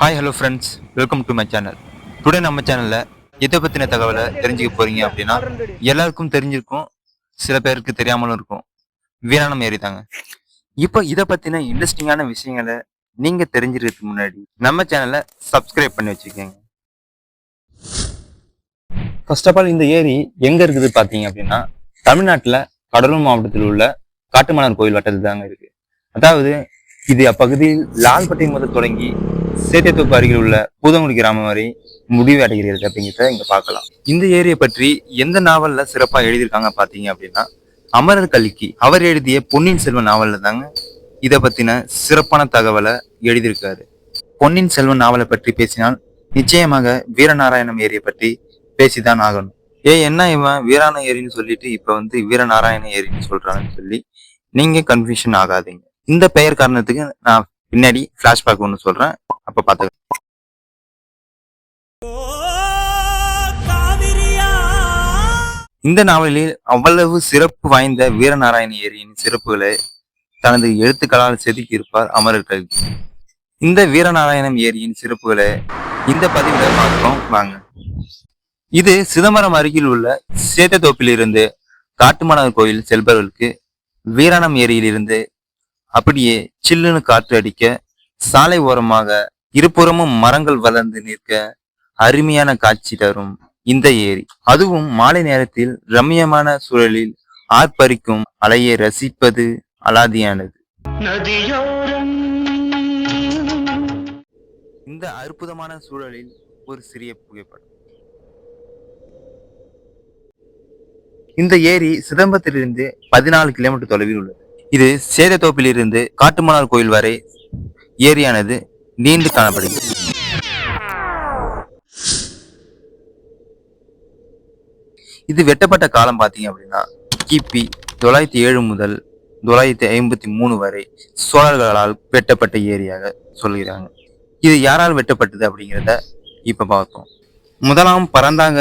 Hi hello friends welcome to my channel today நம்ம சேனலில் இதை பற்றின தகவலை தெரிஞ்சுக்க போறீங்க அப்படின்னா எல்லாருக்கும் தெரிஞ்சிருக்கும் சில பேருக்கு தெரியாமலும் இருக்கும். வீராணம் ஏறி தாங்க. இப்போ இதை பற்றின இன்ட்ரெஸ்டிங்கான விஷயங்களை நீங்கள் தெரிஞ்சிருக்கிறதுக்கு முன்னாடி நம்ம சேனலை சப்ஸ்கிரைப் பண்ணி வச்சுக்கோங்க. ஃபர்ஸ்ட் ஆஃப் ஆல் இந்த ஏரி எங்கே இருக்குது பார்த்தீங்க அப்படின்னா தமிழ்நாட்டில் கடலூர் மாவட்டத்தில் உள்ள காட்டுமலர் கோயில் வட்டத்தில் தாங்க இருக்கு. அதாவது இது அப்பகுதியில் லால்பட்டை முதல் தொடங்கி சேத்தியத்தோப்பு அருகில் உள்ள பூதங்குடி கிராமம் வரை முடிவு அடைகிறது அப்படிங்கிறத இங்க பார்க்கலாம். இந்த ஏரியை பற்றி எந்த நாவல்ல சிறப்பா எழுதியிருக்காங்க பாத்தீங்க அப்படின்னா அமரர் கல்கி அவர் எழுதிய பொன்னியின் செல்வன் நாவல்ல தாங்க இதை பத்தின சிறப்பான தகவலை எழுதியிருக்காரு. பொன்னியின் செல்வன் நாவலை பற்றி பேசினால் நிச்சயமாக வீரநாராயணம் ஏரியை பற்றி பேசிதான் ஆகணும். ஏ என்ன இவன் வீரான ஏரின்னு சொல்லிட்டு இப்ப வந்து வீரநாராயண ஏரின்னு சொல்றாங்கன்னு சொல்லி நீங்க கன்ஃபியூஷன் ஆகாதீங்க. இந்த பெயர் காரணத்துக்கு நான் பின்னாடி பிளாஷ்பேக் ஒன்று சொல்றேன். அப்ப பாத்து இந்த நாவலில் அவ்வளவு சிறப்பு வாய்ந்த வீரநாராயண ஏரியின் சிறப்புகளை தனது எழுத்துக்களால் செதுக்கி இருப்பார் அமரர் கல்கி. இந்த வீரநாராயணம் ஏரியின் சிறப்புகளை இந்த பதிவில் பார்க்கிறோம் வாங்க. இது சிதம்பரம் அருகில் உள்ள சேத்தத்தோப்பிலிருந்து காட்டுமணர் கோயில் செல்பவர்களுக்கு வீரணம் ஏரியிலிருந்து அப்படியே சில்லுன்னு காற்று அடிக்க சாலை ஓரமாக இருபுறமும் மரங்கள் வளர்ந்து நிற்க அருமையான காட்சி தரும் இந்த ஏரி. அதுவும் மாலை நேரத்தில் ரம்மியமான சூழலில் ஆர்ப்பரிக்கும் அலையை ரசிப்பது அலாதியானது. இந்த அற்புதமான சூழலில் ஒரு சிறிய புகைப்படம். இந்த ஏரி சிதம்பரத்திலிருந்து பதினாலு கிலோமீட்டர் தொலைவில் உள்ளது. இது சேதத்தோப்பிலிருந்து காட்டுமன்னார் கோயில் வரை ஏரியானது. நீண்டு காணப்படுகிறது. இது வெட்டப்பட்ட காலம் பார்த்தீங்க அப்படின்னா கிபி தொள்ளாயிரத்தி ஏழு முதல் தொள்ளாயிரத்தி ஐம்பத்தி மூணு வரை சோழர்களால் வெட்டப்பட்ட ஏரியாக சொல்கிறாங்க. இது யாரால் வெட்டப்பட்டது அப்படிங்கிறத இப்போ பார்த்தோம் முதலாம் பரந்தாங்க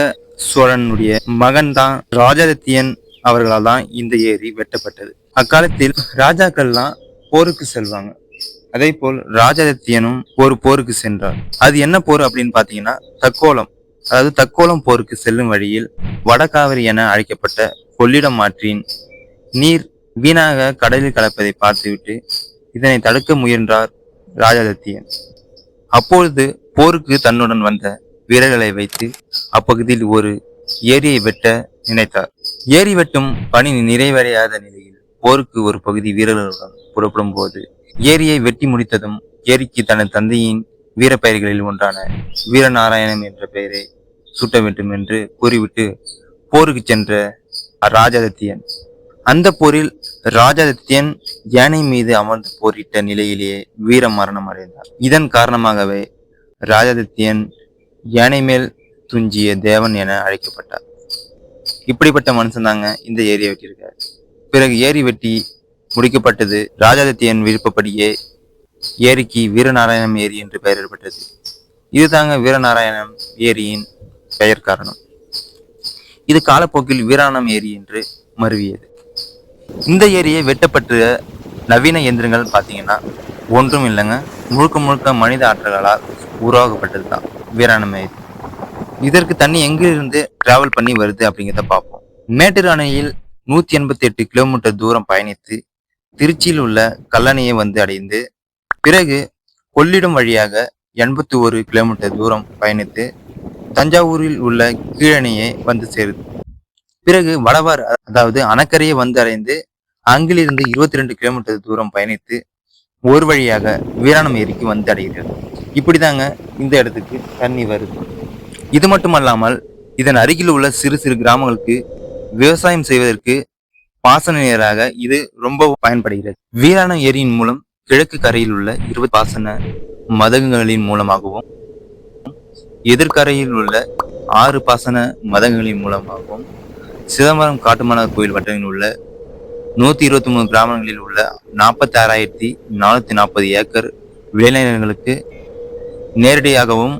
சோழனுடைய மகன் தான் ராஜரத்தியன் அவர்களால் தான் இந்த ஏரி வெட்டப்பட்டது. அக்காலத்தில் ராஜாக்கள்லாம் போருக்கு செல்வாங்க. அதே போல் ராஜாதித்யனும் ஒரு போருக்கு சென்றார். அது என்ன போர் அப்படின்னு பாத்தீங்கன்னா தக்கோலம் அதாவது தக்கோலம் போருக்கு செல்லும் வழியில் வடகாவிரி என அழைக்கப்பட்ட கொள்ளிடம் ஆற்றின் நீர் வீணாக கடலில் கலப்பதை பார்த்துவிட்டு இதனை தடுக்க முயன்றார் ராஜாதித்யன். அப்பொழுது போருக்கு தன்னுடன் வந்த வீரர்களை வைத்து அப்பகுதியில் ஒரு ஏரியை வெட்ட நினைத்தார். ஏரி வெட்டும் பணி நிறைவடையாத நிலையில் போருக்கு ஒரு பகுதி வீரர்களுடன் புறப்படும் போது ஏரியை வெட்டி முடித்ததும் ஏரிக்கு தனது தந்தையின் வீரப்பெயர்களில் ஒன்றான வீரநாராயணம் என்ற பெயரை சூட்ட வேண்டும் என்று கூறிவிட்டு போருக்கு சென்ற ராஜாதித்யன். அந்த போரில் ராஜாதித்யன் யானை மீது அமர்ந்து போரிட்ட நிலையிலேயே வீர மரணம் அடைந்தார். இதன் காரணமாகவே ராஜாதித்யன் யானை மேல் துஞ்சிய தேவன் என அழைக்கப்பட்டார். இப்படிப்பட்ட மனுஷன் தாங்க இந்த ஏரியை வெட்டியிருக்காரு. பிறகு ஏரி வெட்டி முடிக்கப்பட்டது. ராஜாதித்யன் விருப்பப்படியே ஏரிக்கு வீரநாராயணம் ஏரி என்று பெயரிடப்பட்டது இதுதாங்க வீரநாராயணம் ஏரியின் பெயர் காரணம். இது காலப்போக்கில் வீராணம் ஏரி என்று மருவியது. இந்த ஏரியை வெட்டப்பட்ட நவீன இயந்திரங்கள் பார்த்தீங்கன்னா ஒன்றும் இல்லைங்க. முழுக்க முழுக்க மனித ஆற்றல்களால் உருவாக்கப்பட்டது தான் வீராணம் ஏரி. இதற்கு தண்ணி எங்கிருந்து டிராவல் பண்ணி வருது அப்படிங்கிறத பார்ப்போம். மேட்டூர் அணையில் நூத்தி எண்பத்தி எட்டு கிலோமீட்டர் தூரம் பயணித்து திருச்சியில் உள்ள கல்லணையை வந்து அடைந்து பிறகு கொள்ளிடம் வழியாக எண்பத்தி ஒரு கிலோமீட்டர் தூரம் பயணித்து தஞ்சாவூரில் உள்ள கீழணையை வந்து சேருது பிறகு வடவார் அதாவது அணக்கரையை வந்து அடைந்து அங்கிலிருந்து இருபத்தி ரெண்டு கிலோமீட்டர் தூரம் பயணித்து ஒரு வழியாக வீராணம் ஏரிக்கு வந்து அடைகிறது. இப்படிதாங்க இந்த இடத்துக்கு தண்ணி வருது. இது மட்டுமல்லாமல் இதன் அருகில் உள்ள சிறு சிறு கிராமங்களுக்கு விவசாயம் செய்வதற்கு பாசன நீராக இது ரொம்ப பயன்படுகிறது. வீராணம் ஏரியின் மூலம் கிழக்கு கரையில் உள்ள இருபது பாசன மதகுகளின் மூலமாகவும் எதிர்கரையில் உள்ள ஆறு பாசன மதங்களின் மூலமாகவும் சிதம்பரம் காட்டுமன்னார் கோயில் வட்டத்தில் உள்ள நூத்தி இருபத்தி மூணு கிராமங்களில் உள்ள நாற்பத்தி ஆறாயிரத்தி நானூத்தி நாற்பது ஏக்கர் விளைநிலங்களுக்கு நேரடியாகவும்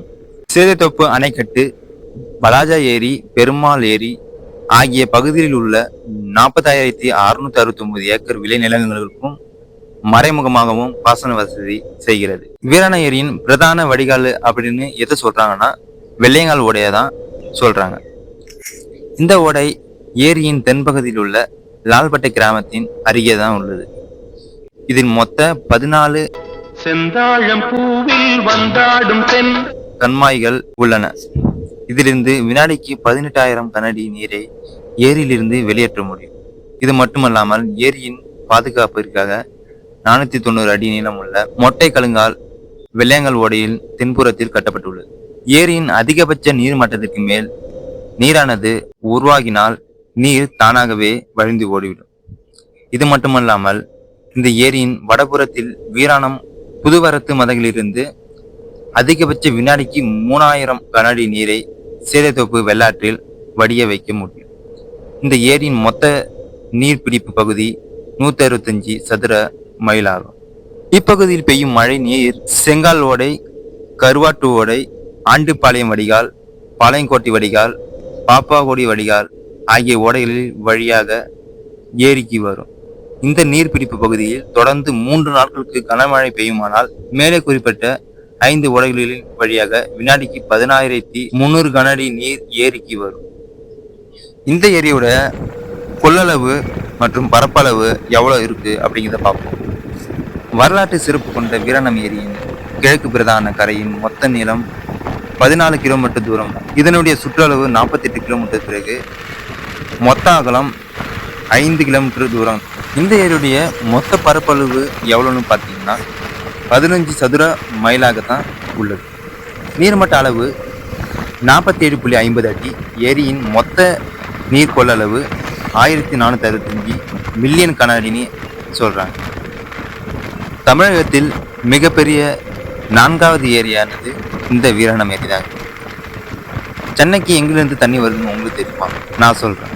சேதத்தொப்பு அணைக்கட்டு பலாஜா ஏரி பெருமாள் ஏரி ஆகிய பகுதிகளில் உள்ள நாற்பத்தாயிரத்தி அறுநூத்தி அறுபத்தி ஒன்பது ஏக்கர் விளைநிலங்களுக்கும் மறைமுகமாகவும் பாசன வசதி செய்கிறது. வீராண ஏரியின் பிரதான வடிகால் அப்படின்னு எதை சொல்றாங்கன்னா வெள்ளையங்கால் ஓடையை தான் சொல்றாங்க. இந்த ஓடை ஏரியின் தென்பகுதியில் உள்ள லால்பட்டை கிராமத்தின் அருகே தான் உள்ளது. இதில் மொத்த பதினாலு செந்தாழம் பூவில் வந்தாடும் தென் கண்மாய்கள் உள்ளன. இதிலிருந்து வினாடிக்கு பதினெட்டாயிரம் கனடி நீரை ஏரியிலிருந்து வெளியேற்ற முடியும். இது மட்டுமல்லாமல் ஏரியின் பாதுகாப்பிற்காக நானூற்றி தொண்ணூறு அடி நீளம் உள்ள மொட்டை கழுங்கால் வெள்ளையங்கல் ஓடையில் தென்புறத்தில் கட்டப்பட்டுள்ளது. ஏரியின் அதிகபட்ச நீர் மட்டத்திற்கு மேல் நீரானது உருவாகினால் நீர் தானாகவே வழிந்து ஓடிவிடும். இது மட்டுமல்லாமல் இந்த ஏரியின் வடபுறத்தில் வீராணம் புதுவரத்து மதங்களிலிருந்து அதிகபட்ச வினாடிக்கு மூணாயிரம் கனஅடி நீரை சேலைத்தோப்பு வெள்ளாற்றில் வடிய வைக்க முடியும் இந்த ஏரியின் மொத்த நீர்பிடிப்பு பகுதி நூத்தி அறுபத்தஞ்சு சதுர மைல் ஆகும். இப்பகுதியில் பெய்யும் மழை நீர் செங்கால் ஓடை கருவாட்டு ஓடை ஆண்டுப்பாளையம் வடிகால் பாளையங்கோட்டை வடிகால் பாப்பாகோடி வடிகால் ஆகிய ஓடைகளில் வழியாக ஏரிக்கு வரும். இந்த நீர்பிடிப்பு பகுதியில் தொடர்ந்து மூன்று நாட்களுக்கு கனமழை பெய்யுமானால் மேலே குறிப்பிட்ட ஐந்து ஓடைகளின் வழியாக வினாடிக்கு பதினாயிரத்தி முந்நூறு கனஅடி நீர் ஏரிக்கு வரும். இந்த ஏரியோட கொள்ளளவு மற்றும் பரப்பளவு எவ்வளோ இருக்குது அப்படிங்கிறத பார்ப்போம். வரலாற்று சிறப்பு கொண்ட வீரணம் ஏரியின் கிழக்கு பிரதான கரையின் மொத்த நீளம் பதினாலு கிலோமீட்டர் தூரம். இதனுடைய சுற்றளவு நாற்பத்தெட்டு கிலோமீட்டர் பிறகு மொத்த அகலம் ஐந்து கிலோமீட்டர் தூரம். இந்த ஏரியுடைய மொத்த பரப்பளவு எவ்வளோன்னு பார்த்தீங்கன்னா பதினஞ்சு சதுர மைலாகத்தான் உள்ளது. நீர்மட்ட அளவு நாற்பத்தி ஏழு புள்ளி ஐம்பது அடி ஏரியின் மொத்த நீர் கொள்ளளவு ஆயிரத்தி நானூற்றி அறுபத்தஞ்சு மில்லியன் கனஅடின்னு சொல்கிறாங்க தமிழகத்தில் மிகப்பெரிய நான்காவது ஏரியானது இந்த வீரணம் ஏரி தான் சென்னைக்கு எங்கிலிருந்து தண்ணி வருதுன்னு உங்களுக்கு தெரியுமா? நான் சொல்கிறேன்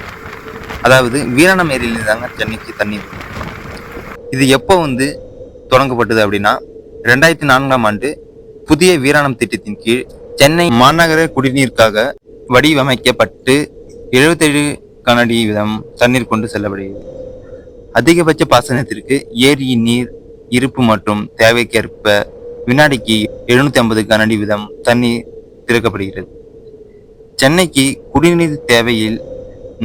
அதாவது வீரணம் ஏரியிலிருந்து தாங்க சென்னைக்கு தண்ணி இது எப்போ வந்து தொடங்கப்பட்டது அப்படின்னா ரெண்டாயிரத்தி நான்காம் ஆண்டு புதிய வீராணம் திட்டத்தின் கீழ் சென்னை மாநகர குடிநீருக்காக வடிவமைக்கப்பட்டு எழுபத்தேழு கனடி வீதம் தண்ணீர் கொண்டு செல்லப்படுகிறது. அதிகபட்ச பாசனத்திற்கு ஏரியின் நீர் இருப்பு மற்றும் தேவைக்கேற்ப வினாடிக்கு எழுநூத்தி ஐம்பது கனடி வீதம் தண்ணீர் திறக்கப்படுகிறது. சென்னைக்கு குடிநீர் தேவையில்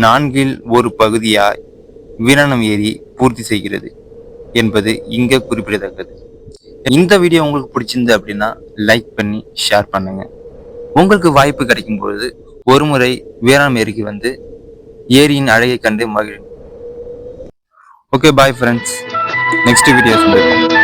நான்கில் ஒரு பகுதியாய் வீராணம் ஏரி பூர்த்தி செய்கிறது என்பது இங்கே குறிப்பிடத்தக்கது. இந்த வீடியோ உங்களுக்கு பிடிச்சிருந்து அப்படின்னா லைக் பண்ணி ஷேர் பண்ணுங்க. உங்களுக்கு வாய்ப்பு கிடைக்கும் பொழுது ஒரு முறை வீராணம் ஏரிக்கு வந்து ஏரியின் அழகை கண்டு மகிழ் okay bye friends next video சந்திப்போம்.